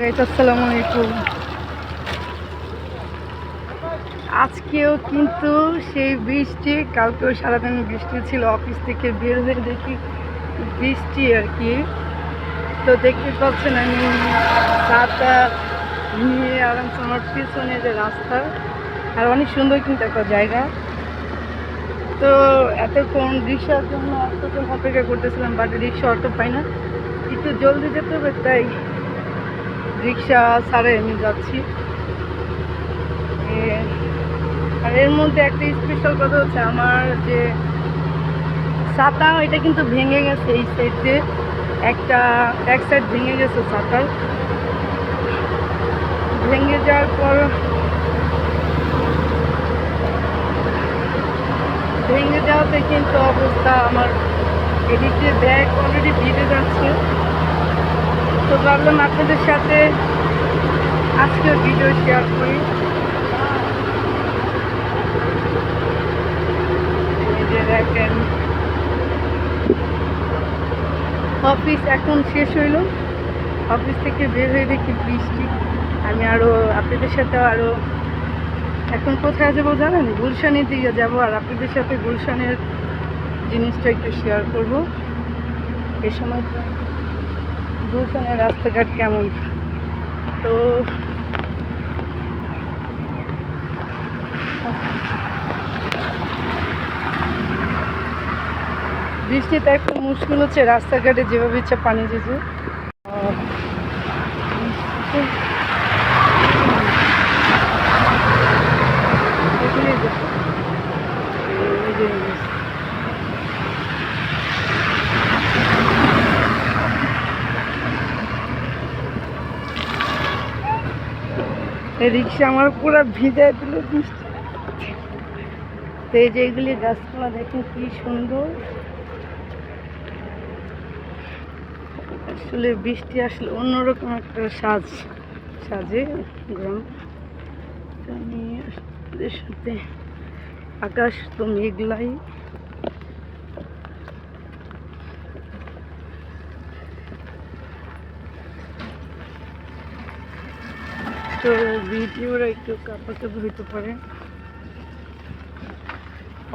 Guys আসসালামু আলাইকুম। আজকেও কিন্তু সেই বৃষ্টি, কালকেও সারাদিন বৃষ্টি ছিল, অফিস থেকে বের হয়ে দেখি বৃষ্টি আর কি। তো দেখতে পাচ্ছেন আমি ছাতা নিয়ে আরামসে আমার পিছনে যে রাস্তা, আর অনেক সুন্দর কিন্তু একটা জায়গা। তো এতক্ষণ রিক্সার জন্য এতক্ষণ অপেক্ষা করতেছিলাম বাট রিক্সা অটো পাই না। একটু জলদি যেতে হবে, তাই রিক্সা সারে আমি যাচ্ছি। আর এর মধ্যে একটা স্পেশাল কথা হচ্ছে, আমার যে ছাতা, এটা কিন্তু ভেঙে গেছে এই সাইডে একটা, এক সাইড ভেঙে গেছে ছাতার। ভেঙে যাওয়ার পর ভেঙে যাওয়াতে কিন্তু অবস্থা আমার এদিকে ব্যাগ অলরেডি ভিজে যাচ্ছে। তো ভাবলাম আপনাদের সাথে আজকেও ভিডিও শেয়ার করি। দেখেন অফিস এখন শেষ হইল। অফিস থেকে বের হয়ে দেখি বৃষ্টি। আমি আরও আপনাদের সাথে আরও এখন কোথায় যাব জানেন? গুলশানের দিকে যাব আর আপনাদের সাথে গুলশানের জিনিসটা একটু শেয়ার করব। এ সময় গুলশানের রাস্তাঘাট কেমন? তো বৃষ্টিতে একটু মুশকিল হচ্ছে রাস্তাঘাটে যেভাবে ইচ্ছা পানি যেতে রিক্সা আমার পুরো ভিজায় দিল বৃষ্টি তো এই যে এগুলি গাছপালা, দেখুন কি সুন্দর। আসলে বৃষ্টি আসলে অন্যরকম একটা সাজ, সাজে গ্রাম। আমি সাথে আকাশ তো মেঘলাই। তো ভিডিওরা একটু কাপা কাপড় হইতে পারে।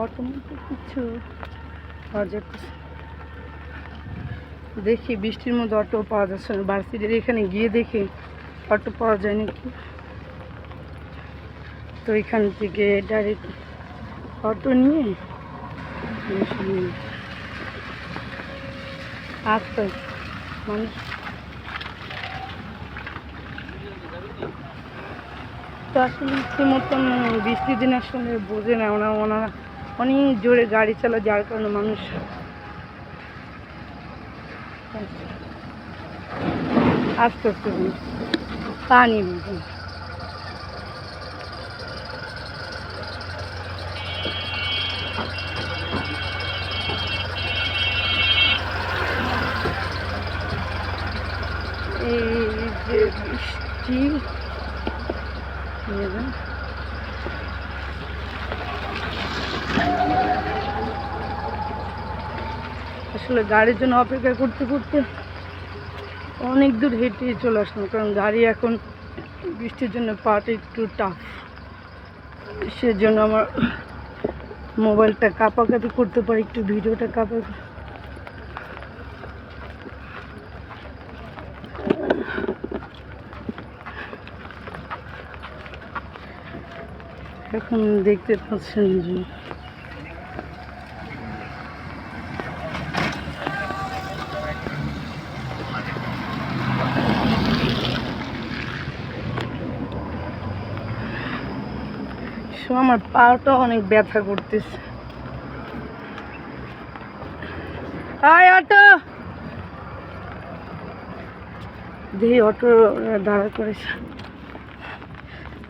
অটোমেটিক কিছু পাওয়া যাচ্ছে। দেখি বৃষ্টির মধ্যে অটো পাওয়া যাচ্ছে না। ভার্সিটির এখানে গিয়ে দেখি অটো পাওয়া যায় নাকি। তো এখান থেকে ডাইরেক্ট অটো নিয়ে আসতে মানুষ তো আসলে ইচ্ছে মতন বৃষ্টির দিন আসলে বোঝে না, ওনা ওনারা অনেক জোরে গাড়ি চালা যার কারণে মানুষ আস্তে আস্তে। পানি। এই যে বৃষ্টি এই যে। আসলে গাড়ির জন্য অপেক্ষা করতে করতে অনেক দূর হেঁটে চলে আসলাম, কারণ গাড়ি এখন বৃষ্টির জন্য পাটা একটু টাফ সেজন্য আমার মোবাইলটা কাঁপাকাপি করতে পারি, একটু ভিডিওটা কাঁপা এখন দেখতে পাচ্ছেন যে আমার পাটা অনেক ব্যথা করতেছে। আয় অটো! দেখি অটো দাঁড়া করেছে।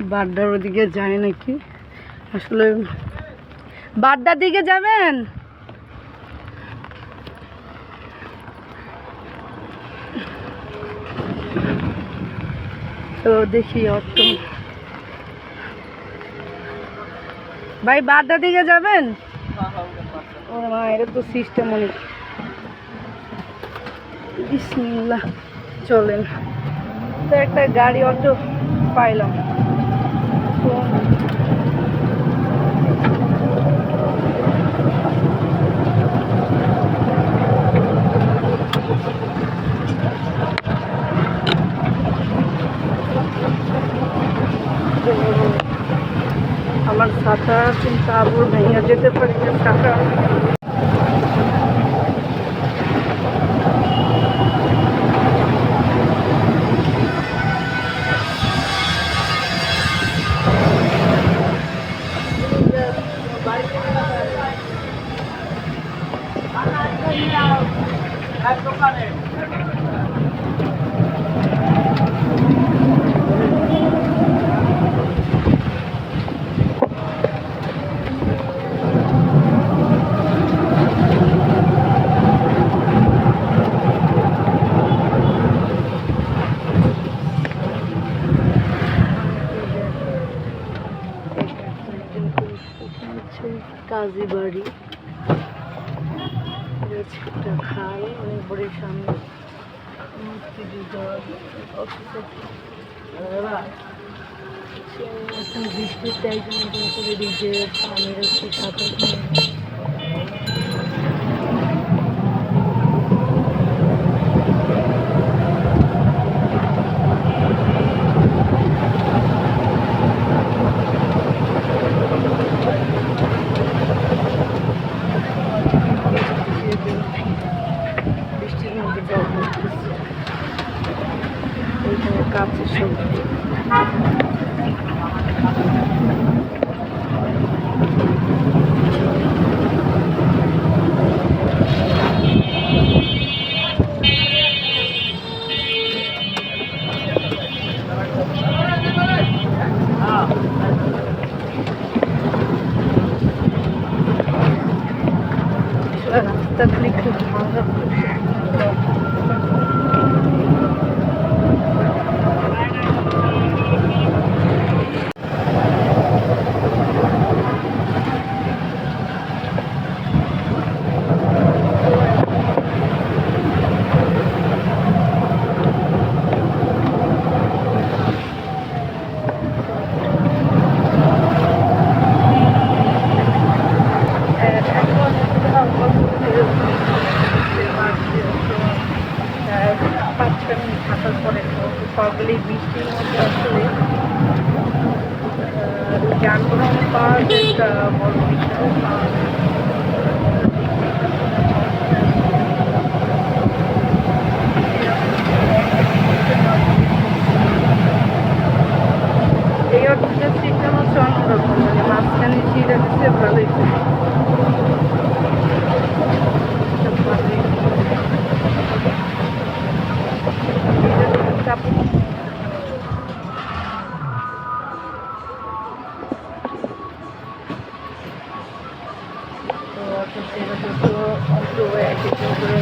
বাড্ডার ওদিকে যায় নাকি? আসলে বাড্ডার দিকে যাবেন? তো দেখি অটো ভাই বাড্ডা দিকে যাবেন? ও মা তো সিস্টেম অনেক। বিসমিল্লাহ, চলেন। তো একটা গাড়ি অটো পাইলাম। তো আমার ছাতা কিন্তু আবুর ভেঙে যেতে পারে কাজী বাড়ি। রয়েছে একটা খাল অনেক বড় সামনে একজন করে দিয়েছে পানির হচ্ছে সাঁতার 的 click 的。সকালে বৃষ্টির মধ্যে আসলে আহ, যানবাহন পাওয়া যে একটা বড় বিষয় তো